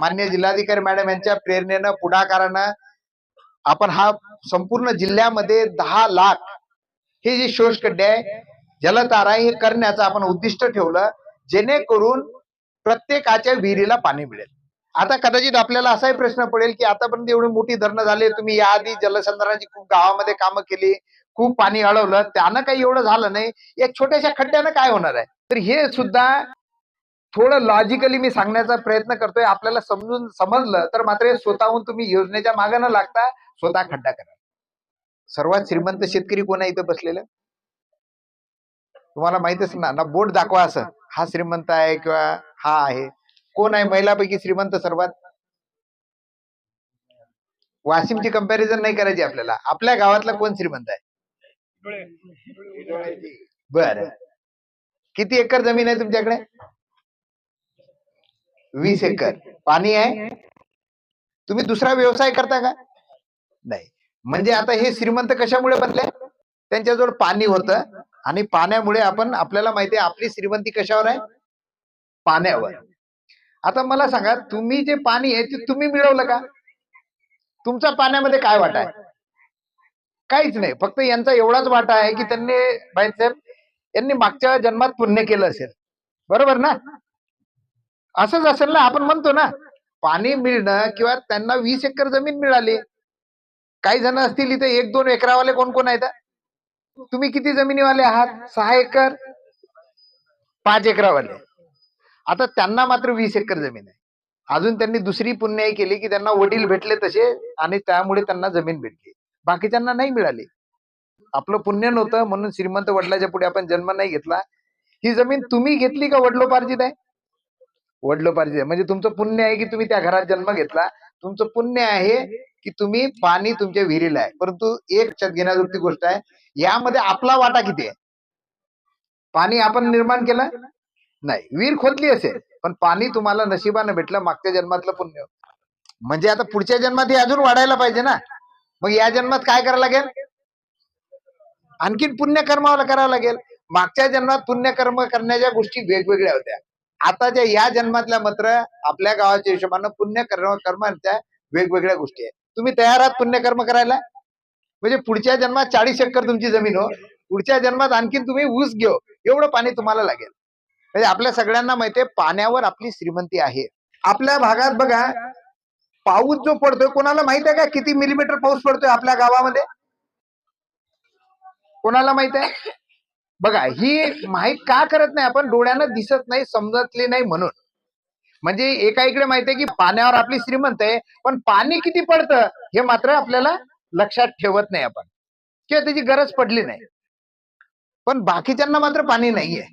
मान्य जिल्हाधिकारी मॅडम यांच्या प्रेरणेनं पुढाकारानं आपण हा संपूर्ण जिल्ह्यामध्ये दहा लाख हे जे शोषखड्डे आहे जलतारा हे करण्याचं आपण उद्दिष्ट ठेवलं जेणेकरून प्रत्येकाच्या विहिरीला पाणी मिळेल. आता कदाचित आपल्याला असाही प्रश्न पडेल की आतापर्यंत एवढी मोठी धरणं झाले तुम्ही याआधी जलसंधारणाची खूप गावामध्ये कामं केली खूप पाणी अडवलं त्यानं काही एवढं झालं नाही. या छोट्याशा खड्ड्यानं काय होणार आहे? तर हे सुद्धा थोडं लॉजिकली मी सांगण्याचा प्रयत्न करतोय. आपल्याला समजून समजलं तर मात्र स्वतःहून तुम्ही योजनेच्या मागे न लागता स्वतः खड्डा करा. सर्वात श्रीमंत शेतकरी कोण आहे इथं बसलेलं? तुम्हाला माहितच ना ना बोट दाखवा असं. हा श्रीमंत आहे किंवा हा आहे. कोण आहे? महिलापैकी श्रीमंत सर्वात? वाशिमची कंपॅरिझन नाही करायची आपल्याला. आपल्या गावातला कोण श्रीमंत आहे? बर. किती एकर जमीन आहे तुमच्याकडे? वीस एकर. पाणी आहे. तुम्ही दुसरा व्यवसाय करता का? नाही. म्हणजे आता हे श्रीमंत कशामुळे बनले? त्यांच्याजवळ पाणी होतं आणि पाण्यामुळे आपण आपल्याला माहिती आहे आपली श्रीमंती कशावर आहे? पाण्यावर. आता मला सांगा तुम्ही जे पाणी आहे ते तुम्ही मिळवलं का? तुमचा पाण्यामध्ये काय वाटा आहे? काहीच नाही. फक्त यांचा एवढाच वाटा आहे की त्यांनी साहेब यांनी मागच्या जन्मात पुण्य केलं असेल. बरोबर ना? असंच असेल ना आपण म्हणतो ना पाणी मिळणं किंवा त्यांना वीस एकर जमीन मिळाली काही जण असतील इथे एक दोन एकरावाले कोण कोण आहेत? तुम्ही किती जमिनीवाले आहात? सहा एकर? पाच एकरावाले. आता त्यांना मात्र वीस एकर जमीन आहे. अजून त्यांनी दुसरी पुण्याई केली की त्यांना वडील भेटले तसे आणि त्यामुळे त्यांना जमीन भेटली. बाकीच्यांना नाही मिळाली. आपलं पुण्य नव्हतं म्हणून श्रीमंत वडिलाच्या पुढे आपण जन्म नाही घेतला. ही जमीन तुम्ही घेतली का वडलोपार्जित आहे? वडलो पाहिजे. म्हणजे तुमचं पुण्य आहे की तुम्ही त्या घरात जन्म घेतला. तुमचं पुण्य आहे की तुम्ही पाणी तुमच्या विहिरीला आहे. परंतु एक लक्षात घेण्याजोगती गोष्ट आहे यामध्ये आपला वाटा किती आहे? पाणी आपण निर्माण केलं? नाही. विहीर खोदली असेल पण पाणी तुम्हाला नशिबानं भेटलं मागच्या जन्मातलं पुण्य. म्हणजे आता पुढच्या जन्मात हे अजून वाढायला पाहिजे ना. मग या जन्मात काय करावं लागेल? आणखीन पुण्यकर्माला करावं लागेल. मागच्या जन्मात पुण्यकर्म करण्याच्या गोष्टी वेगवेगळ्या होत्या. आताच्या या जन्मातल्या मात्र आपल्या गावाच्या हिशोबानं पुण्यकर्म कर्मांच्या वेगवेगळ्या गोष्टी आहेत. तुम्ही तयार आहात पुण्यकर्म करायला? म्हणजे पुढच्या जन्मात चाळीस एकर तुमची जमीन हो. पुढच्या जन्मात आणखीन तुम्ही ऊस घेऊ एवढं पाणी तुम्हाला लागेल. म्हणजे आपल्या सगळ्यांना माहितीये पाण्यावर आपली श्रीमंती आहे. आपल्या भागात बघा पाऊस जो पडतोय कोणाला माहीत आहे का किती मिलीमीटर पाऊस पडतोय आपल्या गावामध्ये? कोणाला माहीत आहे? बघा ही माहीत का करत नाही? आपण डोळ्यानं दिसत नाही समजतली नाही म्हणून. म्हणजे एका इकडे माहितीये की पाण्यावर आपली श्रीमंत आहे पण पाणी किती पडतं हे मात्र आपल्याला लक्षात ठेवत नाही आपण. किंवा त्याची गरज पडली नाही. पण बाकीच्यांना मात्र पाणी नाहीये.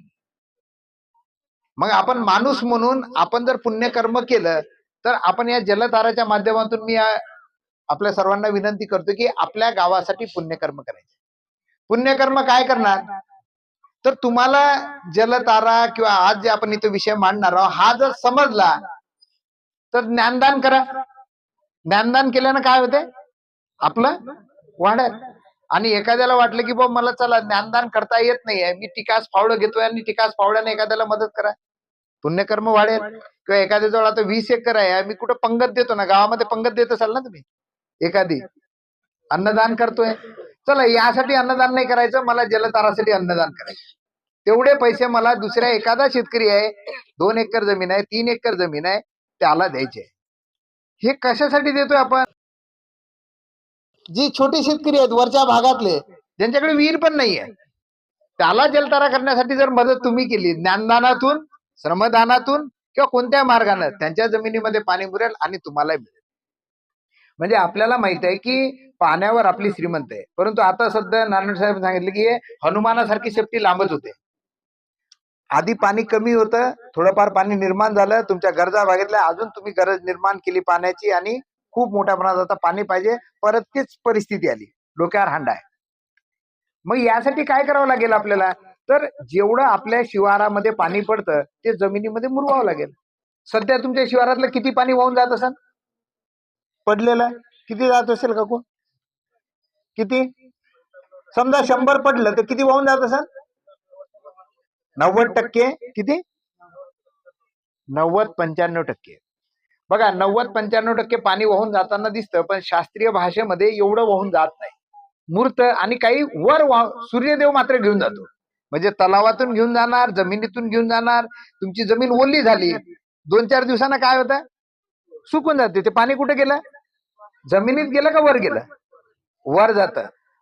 मग आपण माणूस म्हणून आपण जर पुण्यकर्म केलं तर आपण या जलताराच्या माध्यमातून मी आपल्या सर्वांना विनंती करतो की आपल्या गावासाठी पुण्यकर्म करायचे. पुण्यकर्म काय करणार? तर तुम्हाला जलतारा किंवा आज जे आपण इथे विषय मांडणार आहोत हा जर समजला तर ज्ञानदान करा. ज्ञानदान केल्यानं काय होते? आपलं वाढेल. आणि एखाद्याला वाटलं की बाबा मला चला ज्ञानदान करता येत नाहीये. मी टिकास फावडं घेतोय आणि टिकास फावड्याने एखाद्याला मदत करा. पुण्यकर्म वाढेल. किंवा एखाद्याजवळ आता वीस एकर आहे मी कुठं पंगत देतो ना? गावामध्ये पंगत देत असाल ना तुम्ही? एखादी. अन्नदान करतोय. चला यासाठी अन्नदान नाही करायचं मला जलतारासाठी अन्नदान करायचं. तेवढे पैसे मला दुसऱ्या एखादा शेतकरी आहे दोन एकर जमीन आहे तीन एकर जमीन आहे त्याला द्यायचे हे कशासाठी देतोय आपण? जी छोटे शेतकरी आहेत वरच्या भागातले ज्यांच्याकडे विहीर पण नाहीये त्याला जलतारा करण्यासाठी जर मदत तुम्ही केली ज्ञानदानातून श्रमदानातून किंवा कोणत्या मार्गाने त्यांच्या जमिनीमध्ये पाणी मुरेल आणि तुम्हालाही मिळेल. म्हणजे आपल्याला माहीत आहे की पाण्यावर आपली श्रीमंत आहे. परंतु आता सध्या नारायण साहेब सांगितले की हनुमानासारखी शेपटी लांबच होते. आधी पाणी कमी होतं थोडंफार पाणी निर्माण झालं तुमच्या गरजा भागितल्या अजून तुम्ही गरज निर्माण केली पाण्याची आणि खूप मोठ्या प्रमाणात आता पाणी पाहिजे परत तीच परिस्थिती आली. डोक्यावर हांडा आहे. मग यासाठी काय करावं लागेल आपल्याला? तर जेवढं आपल्या शिवारामध्ये पाणी पडतं ते जमिनीमध्ये मुरवावं लागेल. सध्या तुमच्या शिवारातलं किती पाणी वाहून जात असेल पडलेलं किती जात असेल काकू? किती? समजा शंभर पडलं तर किती वाहून जात असेल? नव्वद टक्के. किती? नव्वद पंच्याण्णव टक्के. बघा नव्वद पंच्याण्णव टक्के पाणी वाहून जाताना दिसतं पण शास्त्रीय भाषेमध्ये एवढं वाहून जात नाही. मूर्त आणि काही वर वाह- सूर्यदेव मात्र घेऊन जातो. म्हणजे तलावातून घेऊन जाणार जमिनीतून घेऊन जाणार तुमची जमीन ओली झाली. दोन चार दिवसांना काय होतं? सुकून जाते. ते पाणी कुठे गेलं? जमिनीत गेलं का वर गेलं? वर जात.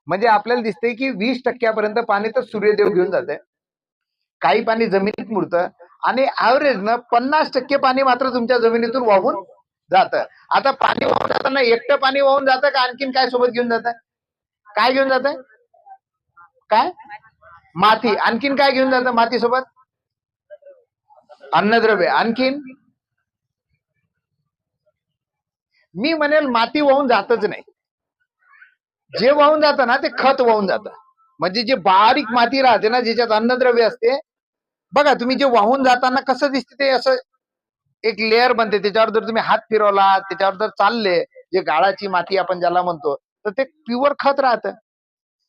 म्हणजे आपल्याला दिसतंय की वीस टक्क्यापर्यंत पाणी तर सूर्यदेव घेऊन जाते काही पाणी जमिनीत मुरतं आणि ऍव्हरेज न पन्नास टक्के पाणी मात्र तुमच्या जमिनीतून वाहून जातं. आता पाणी वाहून जाताना एकटं पाणी वाहून जातं का आणखीन काय सोबत घेऊन जात? काय घेऊन जात? काय? माती. आणखीन काय घेऊन जातं माती सोबत अन्नद्रव्य. आणखीन? मी म्हणेल माती वाहून जातच नाही. जे वाहून जातं ना ते खत वाहून जातं. म्हणजे जे बारीक माती राहते ना ज्याच्यात अन्नद्रव्य असते बघा तुम्ही जे वाहून जाताना कसं दिसते ते असं एक लेअर बनते. त्याच्यावर जर तुम्ही हात फिरवला त्याच्यावर जर चालले जे गाळाची माती आपण ज्याला म्हणतो तर ते प्युअर खत राहतं.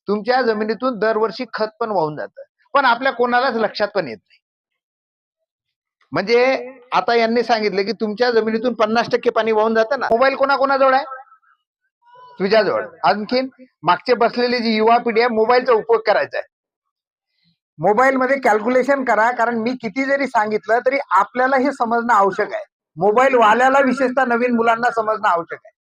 तुमच्या जमिनीतून दरवर्षी खत पण वाहून जातं. पण आपल्या कोणालाच लक्षात पण येत नाही. म्हणजे आता यांनी सांगितलं की तुमच्या जमिनीतून पन्नास टक्के पाणी वाहून जातं ना. मोबाईल कोणाकोणाजवळ आहे? तुझ्याजवळ. आणखीन मागचे बसलेली जी युवा पिढी आहे मोबाईलचा उपयोग करायचा आहे. मोबाईल मध्ये कॅल्क्युलेशन करा कारण मी किती जरी सांगितलं तरी आपल्याला हे समजणं आवश्यक आहे. मोबाईल वाल्याला विशेषतः नवीन मुलांना समजणं आवश्यक आहे.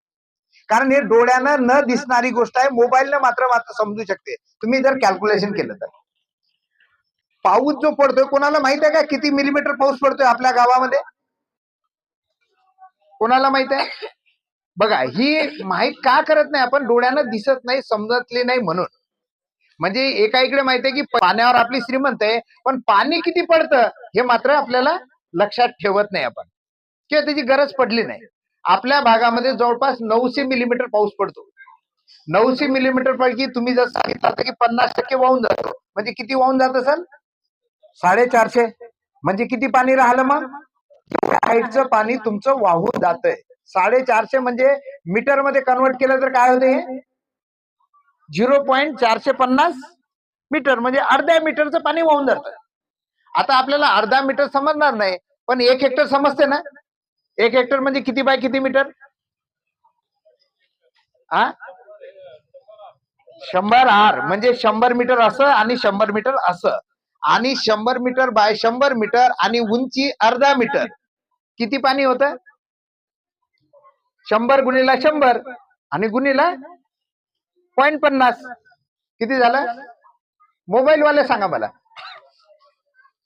कारण हे डोळ्यानं न दिसणारी गोष्ट आहे मोबाईलनं मात्र मात्र समजू शकते. तुम्ही जर कॅल्क्युलेशन केलं तर. पाऊस जो पडतोय कोणाला माहीत आहे का किती मिलीमीटर पाऊस पडतोय आपल्या गावामध्ये? कोणाला माहीत आहे? बघा ही माहीत का करत नाही? आपण डोळ्यानं दिसत नाही समजतली नाही म्हणून. म्हणजे एका इकडे माहिती आहे की पाण्यावर आपली श्रीमंत आहे पण पाणी किती पडतं हे मात्र आपल्याला लक्षात ठेवत नाही आपण. किंवा त्याची गरज पडली नाही. आपल्या भागामध्ये जवळपास नऊशे मिलीमीटर पाऊस पडतो. नऊशे मिलीमीटर पैकी तुम्ही जर सांगितलं की पन्नास टक्के वाहून जातो. म्हणजे किती वाहून जात असेल साडेचारशे. म्हणजे किती पाणी राहिलं मग? हाईटचं पाणी तुमचं वाहून जातंय. साडेचारशे म्हणजे मीटरमध्ये कन्वर्ट केलं तर काय होते हे? झिरो पॉईंट चारशे पन्नास मीटर म्हणजे अर्ध्या मीटरचं पाणी वाहून जात आता आपल्याला अर्धा मीटर समजणार नाही पण एक हेक्टर समजते ना? एक हेक्टर म्हणजे किती बाय किती मीटर? आ? शंभर आर म्हणजे शंभर मीटर असं आणि शंभर मीटर असं. आणि शंभर मीटर बाय शंभर मीटर आणि उंची अर्धा मीटर. किती पाणी होतं? शंभर गुणीला शंभर आणि गुणीला पॉईंट पन्नास. किती झालं? मोबाईल वाले सांगा मला.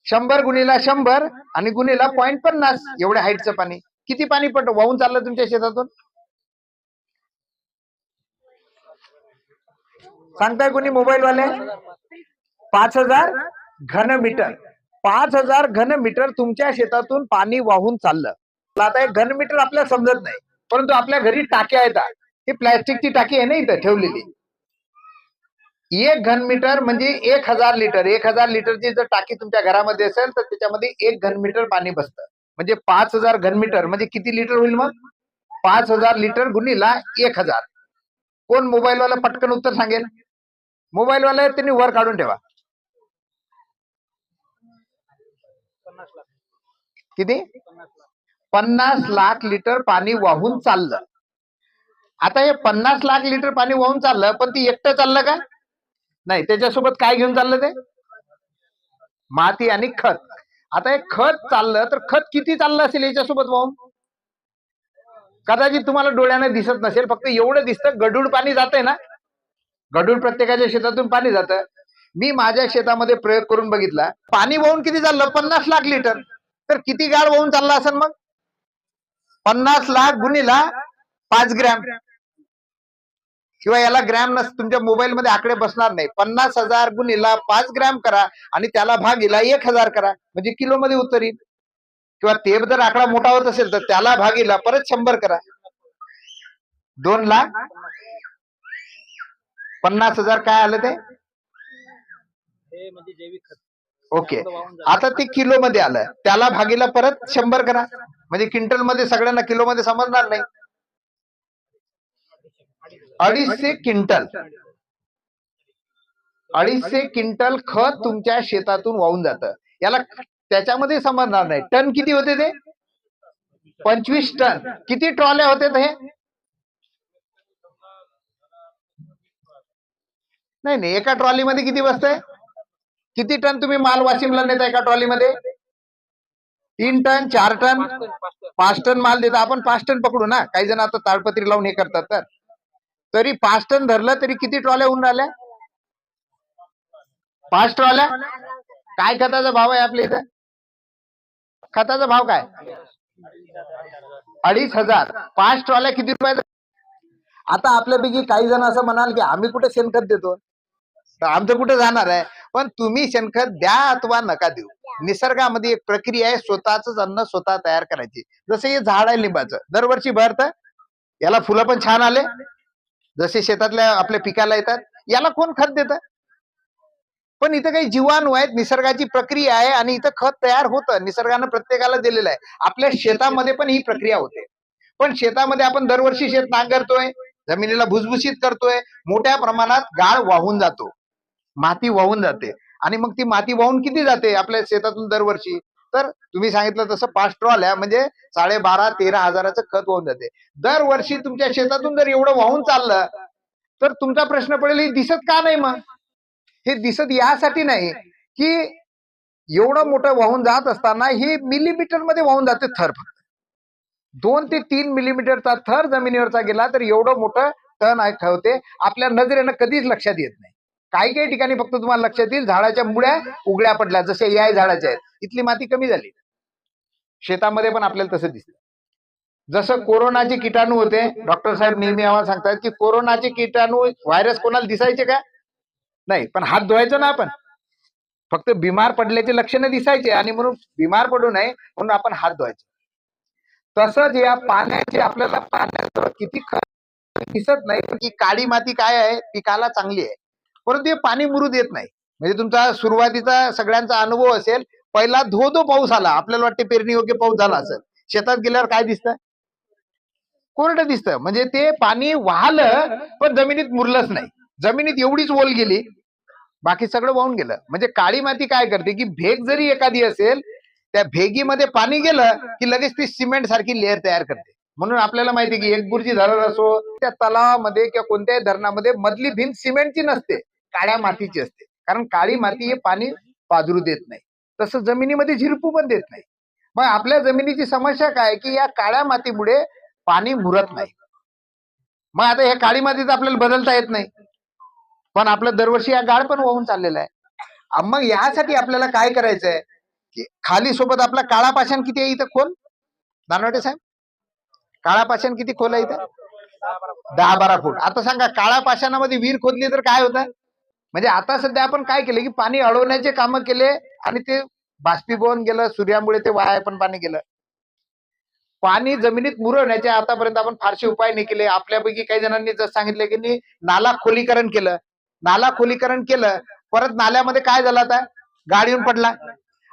शंभर गुणीला शंभर आणि गुणीला पॉईंट पन्नास. एवढ्या हाईटचं पाणी. किती पाणी पट वाहून चाललं तुमच्या शेतातून? सांगताय कोणी मोबाईल वाले पाच हजार? घन मीटर पाच हजार घन मीटर तुमच्या शेतातून पाणी वाहून चाललं. आता एक घन मीटर आपल्याला समजत नाही. परंतु आपल्या घरी टाक्या येतात. ही प्लॅस्टिकची टाकी आहे ना इथं ठेवलेली. एक घन मीटर म्हणजे एक हजार लिटर. एक हजार लिटरची जर टाकी तुमच्या घरामध्ये असेल तर त्याच्यामध्ये एक घन मीटर पाणी बसतं. म्हणजे पाच हजार घन मीटर म्हणजे किती लिटर होईल मग? पाच हजार लिटर गुणीला एक हजार. कोण मोबाईलवाला पटकन उत्तर सांगेल? मोबाईलवाला त्यांनी वर काढून ठेवा. किती? पन्नास लाख लिटर पाणी वाहून चाललं. आता हे पन्नास लाख लिटर पाणी वाहून चाललं पण ती एकटं चाललं का? नाही त्याच्यासोबत काय घेऊन चाललं ते? माती आणि खत. आता हे खत चाललं तर खत किती चाललं असेल याच्यासोबत वाहून? कदाचित तुम्हाला डोळ्याने दिसत नसेल फक्त एवढं दिसतं गडूळ पाणी जातंय ना? गडूळ प्रत्येकाच्या शेतातून पाणी जातं. मी माझ्या शेतामध्ये प्रयोग करून बघितला. पाणी वाहून किती चाललं? पन्नास लाख लिटर. तर किती गाळ वाहून चालला असेल मग? पन्नास लाख गुणीला पाच ग्रॅम. किंवा याला ग्रॅम नस तुमच्या मोबाईल मध्ये आकडे बसणार नाही. पन्नास हजार गुणीला पाच ग्रॅम करा आणि त्याला भागीला एक हजार करा. म्हणजे किलो मध्ये येईल किंवा ते जर आकडा मोठा होत असेल तर त्याला भागीला परत शंभर करा. दोन लाख. पन्नास हजार काय आलं ते? म्हणजे जैविक खत. ओके. आता ते किलो मध्ये आलं त्याला भागीला परत शंभर करा. म्हणजे क्विंटलमध्ये सगळ्यांना किलो मध्ये समजणार नाही. अडीचशे क्विंटल. अडीचशे क्विंटल खत तुमच्या शेतातून वाहून जातं. याला त्याच्यामध्ये समजणार नाही. टन किती होते ते? पंचवीस टन. किती ट्रॉल्या होते हे नाही नाही. एका ट्रॉलीमध्ये किती बसतंय? किती टन तुम्ही माल वाशिमला नेता एका ट्रॉलीमध्ये तीन टन चार टन? पाच टन माल देता. आपण पाच टन पकडू ना. काही जण आता ताडपत्री लावून हे करतात तर. तरी पाच टन धरलं तरी किती ट्रॉल्या होऊन राहिल्या? पाच ट्रॉल्या काय खताचा भाव आहे आपल्या इथं? खताचा भाव काय? अडीच हजार. पाच ट्रॉल्या किती रुपयाचा? आता आपल्यापैकी काही जण असं म्हणाल की आम्ही कुठे शेणखत देतो? आमचं कुठे जाणार आहे? पण तुम्ही शेणखत द्या अथवा नका देऊ. निसर्गामध्ये एक प्रक्रिया आहे स्वतःच अन्न स्वतः तयार करायची. जसं हे झाड आहे लिंबाचं. दरवर्षी भरतं याला फुलं पण छान आले. जसे शेतातल्या आपल्या पिकाला येतात. याला कोण खत देत? पण इथं काही जीवाणू आहेत निसर्गाची प्रक्रिया आहे आणि इथं खत तयार होतं. निसर्गानं प्रत्येकाला दिलेलं आहे. आपल्या शेतामध्ये पण ही प्रक्रिया होते. पण शेतामध्ये आपण दरवर्षी शेत नांगरतोय जमिनीला भुसभुशीत करतोय मोठ्या प्रमाणात गाळ वाहून जातो. माती वाहून जाते. आणि मग ती माती वाहून किती जाते आपल्या शेतातून दरवर्षी? तर तुम्ही सांगितलं तसं पाच ट्रॉल्या म्हणजे साडेबारा तेरा हजाराचं खत वाहून जाते. दरवर्षी तुमच्या शेतातून जर एवढं वाहून चाललं तर तुमचा प्रश्न पडेल हे दिसत का नाही मग? हे दिसत यासाठी नाही की एवढं मोठं वाहून जात असताना हे मिलीमीटरमध्ये वाहून जाते थर फक्त. दोन ते तीन मिलीमीटरचा थर जमिनीवरचा गेला तर एवढं मोठं टन आहे आपल्या नजरेनं कधीच लक्षात येत नाही. काही काही ठिकाणी फक्त तुम्हाला लक्षात येईल झाडाच्या मुळ्या उघड्या पडल्या जसे या झाडाच्या आहेत. इथली माती कमी झाली. शेतामध्ये पण आपल्याला तसं दिसलं. जसं कोरोनाचे किटाणू होते डॉक्टर साहेब नेहमी आम्हाला सांगतात की कोरोनाचे किटाणू व्हायरस कोणाला दिसायचे का? नाही पण हात धुवायचो ना आपण. फक्त बिमार पडल्याचे लक्षणं दिसायचे आणि म्हणून बिमार पडू नये म्हणून आपण हात धुवायचे. तसंच या पाण्याचे आपल्याला पाण्यात किती दिसत नाही पण की काळी माती काय आहे? पिकाला चांगली आहे. परंतु हे पाणी मुरू देत नाही. म्हणजे तुमचा सुरुवातीचा सगळ्यांचा अनुभव असेल पहिला धो धो पाऊस आला. आपल्याला वाटते पेरणी योग्य पाऊस झाला असेल. शेतात गेल्यावर काय दिसतं? कोरडं दिसतं. म्हणजे ते पाणी वाहलं पण जमिनीत मुरलंच नाही. जमिनीत एवढीच ओल गेली बाकी सगळं वाहून गेलं. म्हणजे काळी माती काय करते की भेग जरी एखादी असेल त्या भेगीमध्ये पाणी गेलं की लगेच ती सिमेंट सारखी लेअर तयार करते. म्हणून आपल्याला माहिती की एक बुर्जी धरण असो त्या तलावामध्ये किंवा कोणत्याही धरणामध्ये मधली भिंत सिमेंटची नसते. काळ्या मातीची असते. कारण काळी माती हे पाणी पाजरू देत नाही. तसं जमिनीमध्ये झिरपू पण देत नाही. मग आपल्या जमिनीची समस्या काय की या काळ्या मातीमुळे पाणी मुरत नाही. मग आता हे काळी मातीत आपल्याला बदलता येत नाही. पण आपलं दरवर्षी या गाळ पण वाहून चाललेला आहे. मग यासाठी आपल्याला काय करायचंय? की खाली सोबत आपला काळा पाषाण किती आहे इथं खोल? नानवटे साहेब? काळा पाषाण किती खोल आहे इथं? दहा बारा फूट. आता सांगा काळा पाषाणामध्ये विहीर खोदली तर काय होतं? म्हणजे आता सध्या आपण काय केलं की पाणी अडवण्याचे कामं केले आणि ते बाष्पीभवन गेलं सूर्यामुळे ते वाया पण पाणी गेलं. पाणी जमिनीत मुरवण्याचे आतापर्यंत आपण फारसे उपाय नाही केले. आपल्यापैकी काही जणांनी जर सांगितलं की नाला खोलीकरण केलं. नाला खोलीकरण केलं. परत नाल्यामध्ये काय झालं आता? गाड येऊन पडला.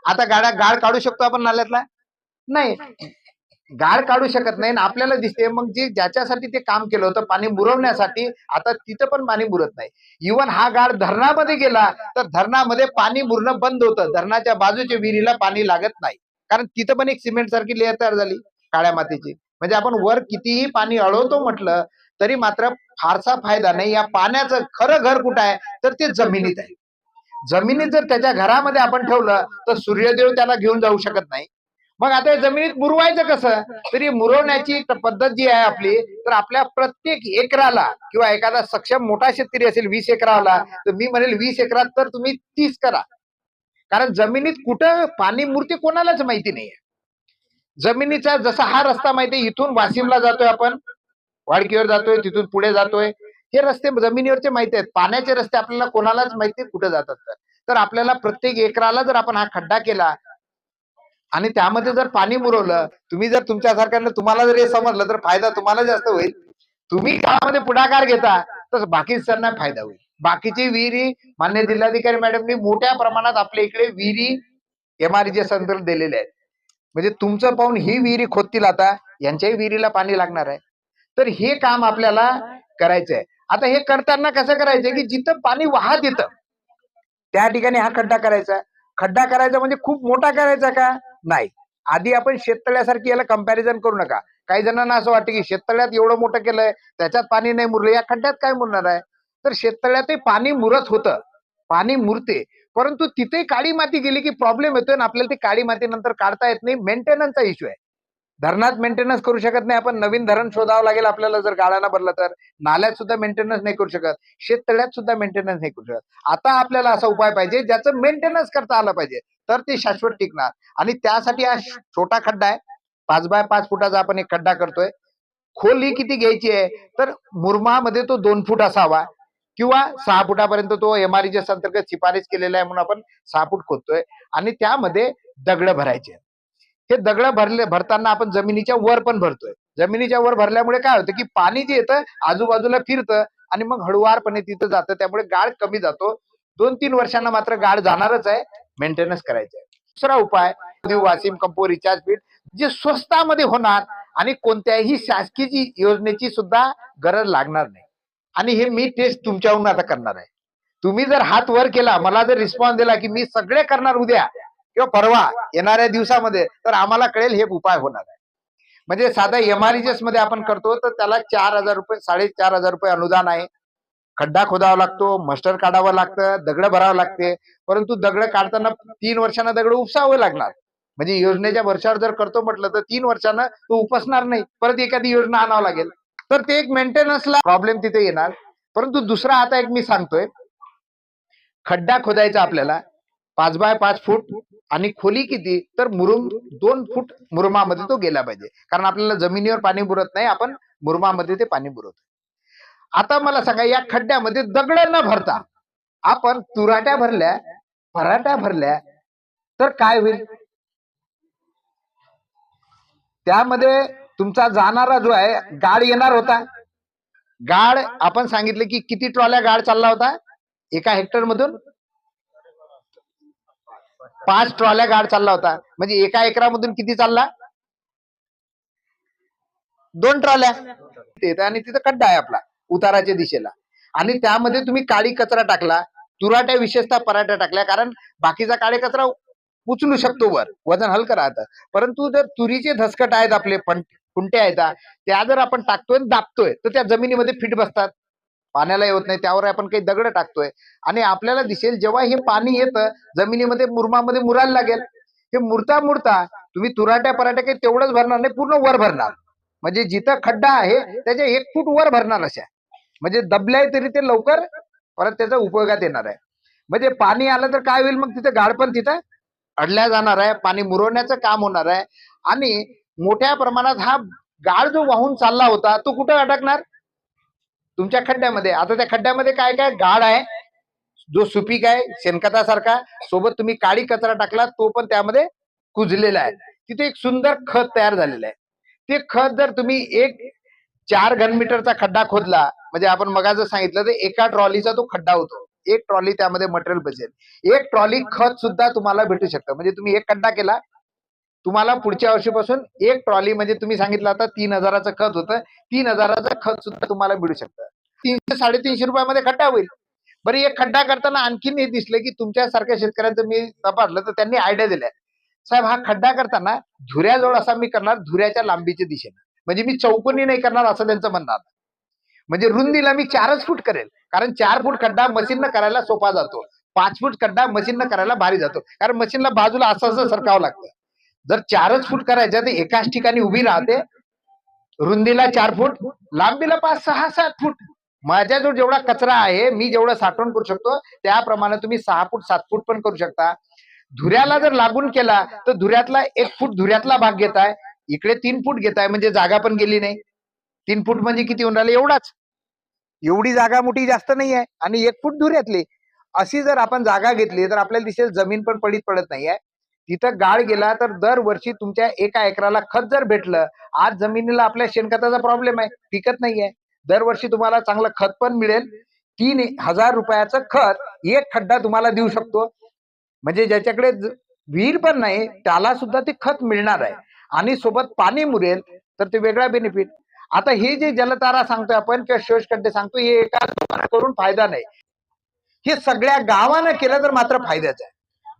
आता गाड्या गाळ काढू शकतो आपण नाल्यातला? नाही. गाळ काढू शकत नाही आणि आपल्याला दिसते. मग जे ज्याच्यासाठी ते काम केलं होतं पाणी बुरवण्यासाठी आता तिथं पण पाणी बुरत नाही. इवन हा गाळ धरणामध्ये गेला तर धरणामध्ये पाणी बुरणं बंद होतं. धरणाच्या बाजूच्या विहिरीला पाणी लागत नाही. कारण तिथं पण एक सिमेंट सारखी लेअर तयार झाली काळ्या मातीची. म्हणजे आपण वर कितीही पाणी अडवतो म्हटलं तरी मात्र फारसा फायदा नाही. या पाण्याचं खरं घर कुठं आहे? तर ते जमिनीत आहे. जमिनीत जर त्याच्या घरामध्ये आपण ठेवलं तर सूर्यदेव त्याला घेऊन जाऊ शकत नाही. मग आता जमिनीत मुरवायचं कसं? तरी मुरवण्याची पद्धत जी आहे आपली तर आपल्या प्रत्येक एकराला किंवा एखादा सक्षम मोठा शेतकरी असेल वीस एकराला तर मी म्हणेल वीस एकरात तर तुम्ही तीस करा. कारण जमिनीत कुठं पाणी मूर्ती कोणालाच माहिती नाहीये. जमिनीचा जसा हा रस्ता माहिती इथून वाशिमला जातोय आपण वाडकीवर जातोय तिथून पुढे जातोय. हे रस्ते जमिनीवरचे माहिती आहेत. पाण्याचे रस्ते आपल्याला कोणालाच माहिती कुठे जातात. तर आपल्याला प्रत्येक एकराला जर आपण हा खड्डा केला आणि त्यामध्ये जर पाणी मुरवलं तुम्ही जर तुमच्या सरकारनं तुम्हाला जर हे समजलं तर फायदा तुम्हाला जास्त होईल. तुम्ही गावामध्ये पुढाकार घेता तर बाकीच्यांना फायदा होईल. बाकीची विहिरी मान्य जिल्हाधिकारी मॅडमनी मोठ्या प्रमाणात आपल्या इकडे विहिरी एमआरजी संदर्भ दिलेले आहेत. म्हणजे तुमचं पाहून ही विहिरी खोदतील आता यांच्याही विहिरीला पाणी लागणार आहे. तर हे काम आपल्याला करायचं आहे. आता हे करताना कसं करायचंय की जिथं पाणी वाहत येतं त्या ठिकाणी हा खड्डा करायचा. खड्डा करायचा म्हणजे खूप मोठा करायचा का? नाही. आधी आपण शेततळ्यासारखी याला कंपॅरिझन करू नका. काही जणांना असं वाटतं की शेततळ्यात एवढं मोठं केलंय त्याच्यात पाणी नाही मुरलं. या खड्ड्यात काय मुरणार आहे? तर शेततळ्यातही पाणी मुरत होतं. पाणी मुरते. परंतु तिथे काळी माती गेली की प्रॉब्लेम येतोय आणि आपल्याला ती काळी माती नंतर काढता येत नाही. मेंटेनन्सचा इश्यू आहे. धरणात मेंटेनन्स करू शकत नाही आपण. नवीन धरण शोधावं लागेल आपल्याला जर गाळाना भरलं तर. नाल्यात सुद्धा मेंटेनन्स नाही करू शकत. शेततळ्यात सुद्धा मेंटेनन्स नाही करू शकत. आता आपल्याला असा उपाय पाहिजे ज्याचं मेंटेनन्स करता आलं पाहिजे. तर ते शाश्वत टिकणार. आणि त्यासाठी हा छोटा खड्डा आहे. पाच बाय पाच फुटाचा आपण एक खड्डा करतोय. खोली किती घ्यायची आहे? तर मुरमामध्ये तो दोन फूट असावा. किंवा सहा फुटापर्यंत तो एमआरईच्या अंतर्गत शिफारस केलेला आहे म्हणून आपण सहा फूट खोदतोय. आणि त्यामध्ये दगड भरायचे आहेत. हे दगड भरले भरताना आपण जमिनीच्या वर पण भरतोय. जमिनीच्या वर भरल्यामुळे काय होतं की पाणी जे येतं आजूबाजूला फिरतं आणि मग हळुवारपणे तिथं जातं. त्यामुळे गाळ कमी जातो. दोन तीन वर्षांना मात्र गाळ जाणारच आहे. मेंटेनन्स करायचं आहे दुसरा उपाय वासिम कंपो रिचार्ज पीठ जे स्वस्तामध्ये होणार आणि कोणत्याही शासकीय योजनेची सुद्धा गरज लागणार नाही. आणि हे मी टेस्ट तुमच्याहून आता करणार आहे. तुम्ही जर हात वर केला मला जर रिस्पॉन्स दिला की मी सगळे करणार उद्या किंवा परवा येणाऱ्या दिवसामध्ये तर आम्हाला कळेल हे उपाय होणार आहे. म्हणजे साधा एमआरईजीएसमध्ये आपण करतो तर त्याला चार हजार रुपये साडेचार हजार रुपये अनुदान आहे. खड्डा खोदावा लागतो मस्टर काढावं लागतं दगड भरावं लागते. परंतु दगड काढताना तीन वर्षांना दगड उपसावं लागणार. म्हणजे योजनेच्या वर्षावर जर करतो म्हटलं तर तीन वर्षांना तो उपसणार नाही. परत एखादी योजना आणावं लागेल. तर ते एक मेंटेनन्सला प्रॉब्लेम तिथे येणार. परंतु दुसरा आता एक मी सांगतोय. खड्डा खोदायचा आपल्याला पाच बाय पाच फूट आणि खोली किती तर मुरुम दोन फूट मुरुमामध्ये तो गेला पाहिजे. कारण आपल्याला जमिनीवर पाणी बुरत नाही आपण मुरुमामध्ये ते पाणी बुरवतो आता मला सांगा या खड्ड्यामध्ये दगड न भरता. आपण तुराट्या भरल्या पराठ्या भरल्या तर काय होईल? त्यामध्ये तुमचा जाणारा जो आहे गाड येणार होता. गाड आपण सांगितलं की किती ट्रॉल्या गाड चालला होता? एका हेक्टर मधून पाच ट्रॉल्या गाड चालला होता. म्हणजे एका एकरामधून किती चालला? दोन ट्रॉल्या. आणि तिथं खड्डा आहे आपला उताराच्या दिशेला. आणि त्यामध्ये तुम्ही काळी कचरा टाकला तुराट्या विशेषतः पराठ्या टाकल्या कारण बाकीचा काळे कचरा उचलू शकतो वर वजन हलकं राहतं. परंतु जर तुरीचे धसकट आहेत आपले पण कुंटे आहेत त्या जर आपण टाकतोय आणि दाबतोय तर त्या जमिनीमध्ये फिट बसतात. पाण्याला येत नाही त्यावर आपण काही दगड टाकतोय. आणि आपल्याला दिसेल जेव्हा हे पाणी येतं जमिनीमध्ये मुरमामध्ये मुरायला लागेल. हे मुरता मुरता तुम्ही तुराट्या पराट्या काही तेवढंच भरणार नाही पूर्ण वर भरणार. म्हणजे जिथं खड्डा आहे त्याच्या एक फूट वर भरणार अशा. म्हणजे दबल्या तरी ते लवकर परत त्याचा उपयोगात येणार आहे. म्हणजे पाणी आलं तर काय होईल मग तिथे गाड पण तिथं अडल्या जाणार आहे पाणी मुरवण्याचं काम होणार आहे. आणि मोठ्या प्रमाणात हा गाळ जो वाहून चालला होता तो कुठं अडकणार? तुमच्या खड्ड्यामध्ये. आता त्या खड्ड्यामध्ये काय काय? गाड आहे. जो सुपीक आहे शेणखतासारखा सोबत तुम्ही काळी कचरा टाकला तो पण त्यामध्ये कुजलेला आहे. तिथे एक सुंदर खत तयार झालेलं आहे. ते खत जर तुम्ही एक चार घनमीटरचा खड्डा खोदला म्हणजे आपण मगाचं सांगितलं तर एका ट्रॉलीचा तो खड्डा होतो. एक ट्रॉली त्यामध्ये मटेरियल बसेल. एक ट्रॉली खत सुद्धा तुम्हाला भेटू शकतं. म्हणजे तुम्ही एक खड्डा केला तुम्हाला पुढच्या वर्षीपासून एक ट्रॉली म्हणजे तुम्ही सांगितलं आता तीन हजाराचं खत होतं. तीन हजाराचं खत सुद्धा तुम्हाला मिळू शकतं. तीनशे साडेतीनशे रुपयामध्ये खड्डा होईल. बरं एक खड्डा करताना आणखीन हे दिसलं की तुमच्यासारख्या शेतकऱ्यांचं मी तपासलं तर त्यांनी आयडिया दिल्या. साहेब हा खड्डा करताना धुऱ्याजवळ असा मी करणार धुऱ्याच्या लांबीच्या दिशेनं. म्हणजे मी चौकोनी नाही करणार असं त्यांचं म्हणणार म्हणजे रुंदीला मी चारच फूट करेल. कारण चार फूट खड्डा मशीननं करायला सोपा जातो. पाच फूट खड्डा मशीननं करायला भारी जातो. कारण मशीनला बाजूला असं असं सरकावं लागतं. जर चारच फूट करायच्या तर एकाच ठिकाणी उभी राहते. रुंदीला चार फूट लांबीला पाच सहा सात फूट. माझ्याजवळ जेवढा कचरा आहे मी जेवढं साठवण करू शकतो त्याप्रमाणे तुम्ही सहा फूट सात फूट पण करू शकता. धुऱ्याला जर लागून केला तर धुऱ्यातला एक फूट धुऱ्यातला भाग घेताय. इकडे तीन फूट घेताय म्हणजे जागा पण गेली नाही. तीन फूट म्हणजे किती होऊन राहिले? एवढाच. एवढी जागा मोठी जास्त नाही आहे. आणि एक फूट धुऱ्यातली. अशी जर आपण जागा घेतली तर आपल्याला दिसेल जमीन पण पडीत पडत नाही आहे तिथं गाळ गेला तर दरवर्षी तुमच्या एका एकराला खत जर भेटलं आज जमिनीला आपल्या शेणखताचा प्रॉब्लेम आहे पिकत नाहीये. दरवर्षी तुम्हाला चांगलं खत पण मिळेल. तीन हजार रुपयाचं खत एक खड्डा तुम्हाला देऊ शकतो. म्हणजे ज्याच्याकडे विहीर पण नाही त्याला सुद्धा ते खत मिळणार आहे. आणि सोबत पाणी मुरेल तर ते वेगळा बेनिफिट आता हे जे जलतारा सांगतोय आपण किंवा शोषखड्डे सांगतो हे एका करून फायदा नाही. हे सगळ्या गावानं केलं तर मात्र फायद्याचं आहे.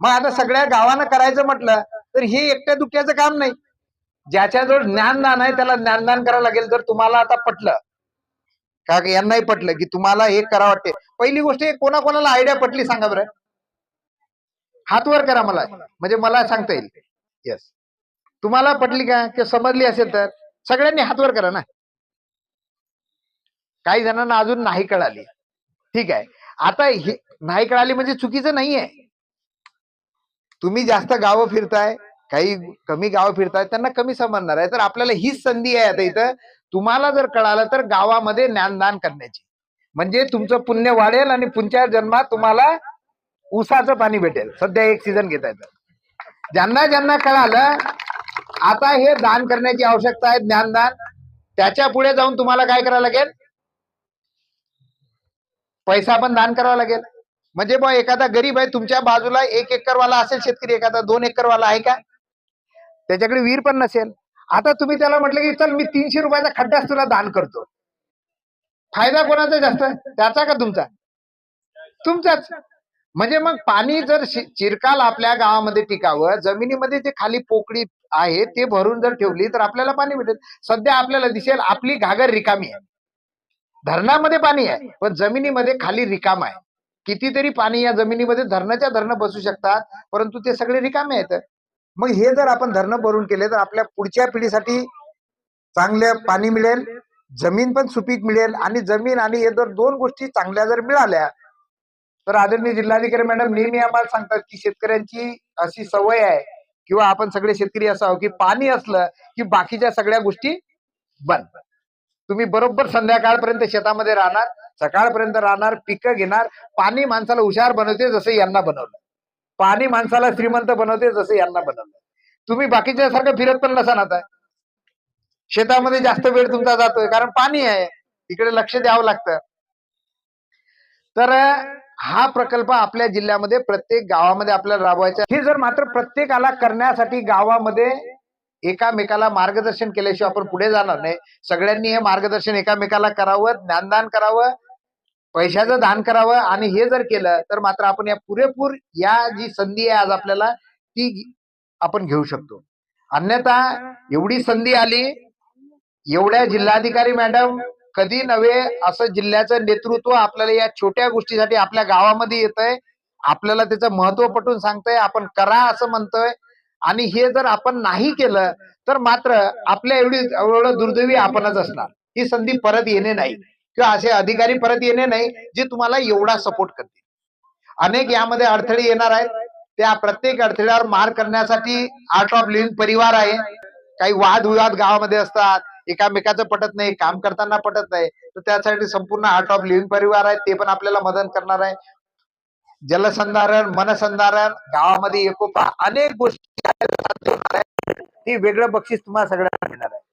मग आता सगळ्या गावानं करायचं म्हटलं तर हे एकट्या दुकट्याचं काम नाही. ज्याच्याजवळ ज्ञानदान आहे त्याला ज्ञानदान करावं लागेल जर तुम्हाला आता पटलं. का यांनाही पटलं की तुम्हाला हे करा वाटते. पहिली गोष्ट कोणाकोणाला आयडिया पटली सांगा बरं. हात वर करा मला. म्हणजे मला सांगता येईल. येस तुम्हाला पटली का? किंवा समजली असेल तर सगळ्यांनी हात वर करा ना. काही जणांना अजून नाही कळाली. ठीक आहे. आता हे नाही कळाली म्हणजे चुकीचं नाहीये. तुम्ही जास्त गावं फिरताय काही कमी गावं फिरताय त्यांना कमी समजणार आहे. तर आपल्याला हीच संधी आहे आता इथं. तुम्हाला जर कळालं तर गावामध्ये ज्ञानदान करण्याची. म्हणजे तुमचं पुण्य वाढेल आणि पुढच्या जन्मात तुम्हाला ऊसाचं पाणी भेटेल. सध्या एक सीझन घेता येतं ज्यांना ज्यांना कळालं आता हे दान करण्याची आवश्यकता आहे ज्ञानदान. त्याच्या पुढे जाऊन तुम्हाला काय करावं लागेल? पैसा पण दान करावा लागेल. म्हणजे बा एखादा गरीब आहे तुमच्या बाजूला एक एकरवाला असेल शेतकरी एखादा दोन एकरवाला आहे का? त्याच्याकडे विहीर पण नसेल. आता तुम्ही त्याला म्हटलं की चल मी तीनशे रुपयाचा खड्डाच तुला दान करतो. फायदा कोणाचा जास्त? त्याचा का तुमचा? तुमचाच. म्हणजे मग पाणी जर चिरकाल आपल्या गावामध्ये टिकावं जमिनीमध्ये जे खाली पोकळी आहे ते भरून जर ठेवली तर आपल्याला पाणी भेटेल. सध्या आपल्याला दिसेल आपली घागर रिकामी आहे. धरणामध्ये पाणी आहे पण जमिनीमध्ये खाली रिकाम आहे. कितीतरी पाणी या जमिनीमध्ये धरणाच्या धरणं बसू शकतात परंतु ते सगळे रिकामे आहेत. मग हे जर आपण धरणं भरून केले तर आपल्या पुढच्या पिढीसाठी चांगले पाणी मिळेल जमीन पण सुपीक मिळेल आणि जमीन आणि हे जर दोन गोष्टी चांगल्या जर मिळाल्या तर आदरणीय जिल्हाधिकारी मॅडम नेहमी आम्हाला सांगतात की शेतकऱ्यांची अशी सवय आहे किंवा आपण सगळे शेतकरी असावं की पाणी असलं की बाकीच्या सगळ्या गोष्टी बंद. तुम्ही बरोबर संध्याकाळपर्यंत शेतामध्ये राहणार सकाळपर्यंत राहणार पिकं घेणार पाणी माणसाला हुशार बनवते जसं यांना बनवलं. पाणी माणसाला श्रीमंत बनवते जसं यांना बनवलं. तुम्ही बाकीच्या सारखं फिरत पण नसा आता. शेतामध्ये जास्त वेळ तुमचा जातोय कारण पाणी आहे. तिकडे लक्ष द्यावं लागतं. तर हा प्रकल्प आपल्या जिल्ह्यामध्ये प्रत्येक गावामध्ये आपल्याला राबवायचा हे जर मात्र प्रत्येकाला करण्यासाठी गावामध्ये एकामेकाला मार्गदर्शन केल्याशिवाय आपण पुढे जाणार नाही. सगळ्यांनी हे मार्गदर्शन एकामेकाला करावं ज्ञानदान करावं पैशाचं दान करावं आणि हे जर केलं तर मात्र आपण या पुरेपूर या जी संधी आहे आज आपल्याला ती आपण घेऊ शकतो. अन्यथा एवढी संधी आली एवढ्या जिल्हाधिकारी मॅडम कधी नव्हे असं जिल्ह्याचं नेतृत्व आपल्याला या छोट्या गोष्टीसाठी आपल्या गावामध्ये येत आहे आपल्याला त्याचं महत्त्व पटवून सांगतंय आपण करा असं म्हणतोय. आणि हे जर आपण नाही केलं तर मात्र आपल्या एवढी एवढं दुर्दैवी आपणच असणार. ही संधी परत येणे नाही. किंवा असे अधिकारी परत येणे नाही जे तुम्हाला एवढा सपोर्ट करतील. अनेक यामध्ये अडथळे येणार आहेत. त्या प्रत्येक अडथळ्यावर मार करण्यासाठी आर्ट ऑफ लिव्हिंग परिवार आहे. काही वाद विवाद गावामध्ये असतात. एकामेकाचं पटत नाही काम करताना पटत नाही. तर त्यासाठी संपूर्ण आर्ट ऑफ लिव्हिंग परिवार आहे ते पण आपल्याला मदत करणार आहे जलसंधारण मनसंधारण गावामध्ये एकोपा अनेक गोष्टी आहेत. ही वेगळं बक्षीस तुम्हाला सगळ्यांना मिळणार आहे